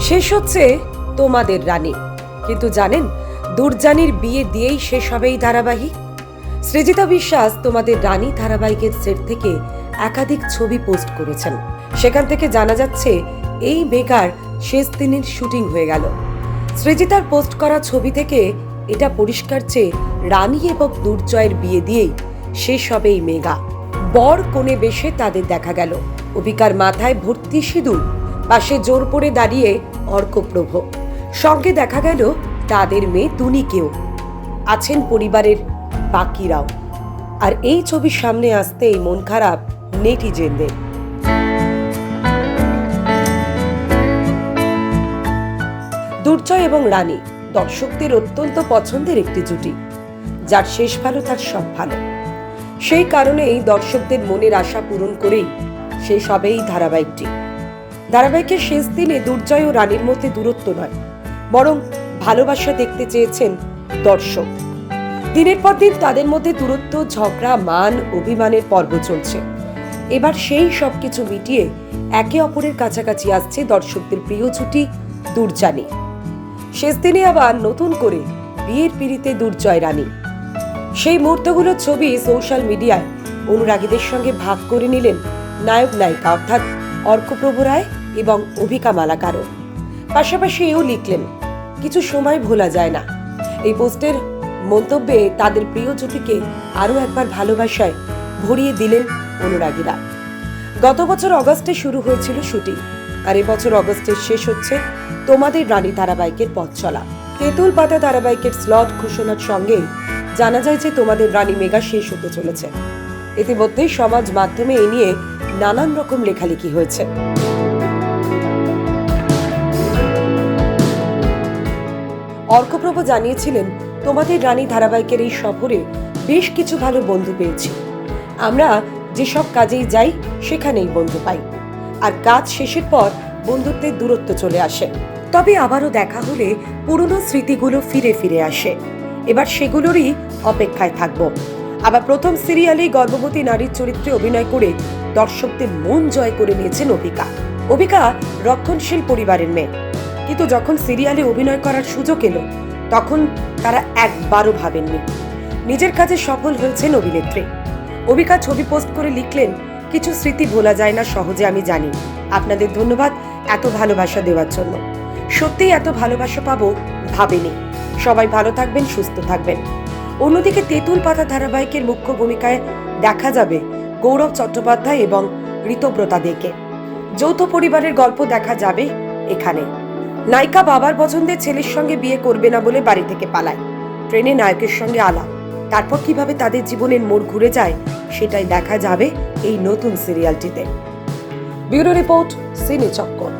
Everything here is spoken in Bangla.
শেষ হচ্ছে তোমাদের রানী। কিন্তু জানেন দুর্জানির বিয়ে দিয়েই শেষ হবে এই ধারাবাহিক? সৃজিতা বিশ্বাস তোমাদের রানী ধারাবাহিকের সেট থেকে একাধিক ছবি পোস্ট করেছেন। সেখান থেকে জানা যাচ্ছে, এই বেকার শেষ দিনের শুটিং হয়ে গেল। সৃজিতার পোস্ট করা ছবি থেকে এটা পরিষ্কার যে রানী এবং দুর্জয়ের বিয়ে দিয়েই শেষ হবে এই মেগা। বর কোণে বেশে তাদের দেখা গেল। অভিকার মাথায় ভর্তি সিঁদুর পাশে জোর পড়ে দাঁড়িয়ে অর্কপ্রভ। সঙ্গে দেখা গেল তাদের মেয়ে তুনিকেও। আছেন পরিবারের বাকিরাও। আর এই ছবির সামনে আসতেই মন খারাপ নেটিজেনদের। দুর্জয় এবং রানী দর্শকদের অত্যন্ত পছন্দের একটি জুটি, যার শেষ ভালো তার সব ভালো। সেই কারণেই দর্শকদের মনের আশা পূরণ করেই শেষ হবে এই ধারাবাহিকটি। ধারাবাহিকের শেষ দিনে দুর্জয় ও রানীর মধ্যে দূরত্ব নয়, বরং ভালোবাসা দেখতে চেয়েছেন দর্শক। দিনের পর দিন তাদের মধ্যে দূরত্ব, ঝগড়া, মান, অভিমানের পর্ব চলছে। এবার সেই সব কিছু মিটিয়ে একে অপরের কাছাকাছি আসছে দর্শকদের প্রিয় জুটি দুর্জানি। শেষ দিনে আবার নতুন করে বিয়ের পিড়িতে দুর্জয় রানী। সেই মুহূর্তগুলোর ছবি সোশ্যাল মিডিয়ায় অনুরাগীদের সঙ্গে ভাগ করে নিলেন নায়ক নায়িকা অর্থাৎ অর্কপ্রভু রায় এবং অভিকা মালাকারও। পাশাপাশি এও লিখলেন, কিছু সময় ভোলা যায় না। এই পোস্টের মন্তব্যে তাদের প্রিয় জুটিকে আরও একবার ভালোবাসায় ভরিয়ে দিলেন অনুরাগীরা। গত বছর অগস্টে শুরু হয়েছিল শুটিং, আর এবছর অগস্টের শেষ হচ্ছে তোমাদের রানী ধারাবাহিকের পথ চলা। তেঁতুল পাতা ধারাবাহিকের স্লট ঘোষণার সঙ্গে জানা যায় যে তোমাদের রানী মেগা শেষ হতে চলেছে। ইতিমধ্যেই সমাজ মাধ্যমে এ নিয়ে নানান রকম লেখালেখি হয়েছে। অর্কপ্রভ জানিয়েছিলেন, তোমাদের রানী ধারাবাহিকের এই সফরে বেশ কিছু ভালো বন্ধু পেয়েছি। আমরা যেসব কাজেই যাই, সেখানেই বন্ধু পাই। আর কাজ শেষের পর বন্ধুত্বের দূরত্ব চলে আসে। তবে আবারও দেখা হলে পুরনো স্মৃতিগুলো ফিরে ফিরে আসে। এবার সেগুলোরই অপেক্ষায় থাকব। আবার প্রথম সিরিয়ালেই গর্ভবতী নারীর চরিত্রে অভিনয় করে দর্শকদের মন জয় করে নিয়েছেন অভিকা। অভিকা রক্ষণশীল পরিবারের মেয়ে। কিন্তু যখন সিরিয়ালে অভিনয় করার সুযোগ এলো, তখন তারা একবারও ভাবেননি। নিজের কাজে সফল হয়েছেন অভিনেত্রী। অভিকা ছবি পোস্ট করে লিখলেন, কিছু স্মৃতি ভোলা যায় না সহজে, আমি জানি। আপনাদের ধন্যবাদ এত ভালোবাসা দেওয়ার জন্য। সত্যিই এত ভালোবাসা পাবো ভাবেনি। সবাই ভালো থাকবেন, সুস্থ থাকবেন। অন্যদিকে তেঁতুল পাতা ধারাবাহিকের মুখ্য ভূমিকায় দেখা যাবে গৌরব চট্টোপাধ্যায় এবং ঋতব্রতা দেকে। যৌথ পরিবারের গল্প দেখা যাবে এখানে। নায়িকা বাবার পছন্দের ছেলের সঙ্গে বিয়ে করবে না বলে বাড়ি থেকে পালায়। ট্রেনে নায়কের সঙ্গে আলাপ। তারপর কীভাবে তাদের জীবনের মোড় ঘুরে যায়, সেটাই দেখা যাবে এই নতুন সিরিয়ালটিতে। ব্যুরো রিপোর্ট, সিনে চক্কর।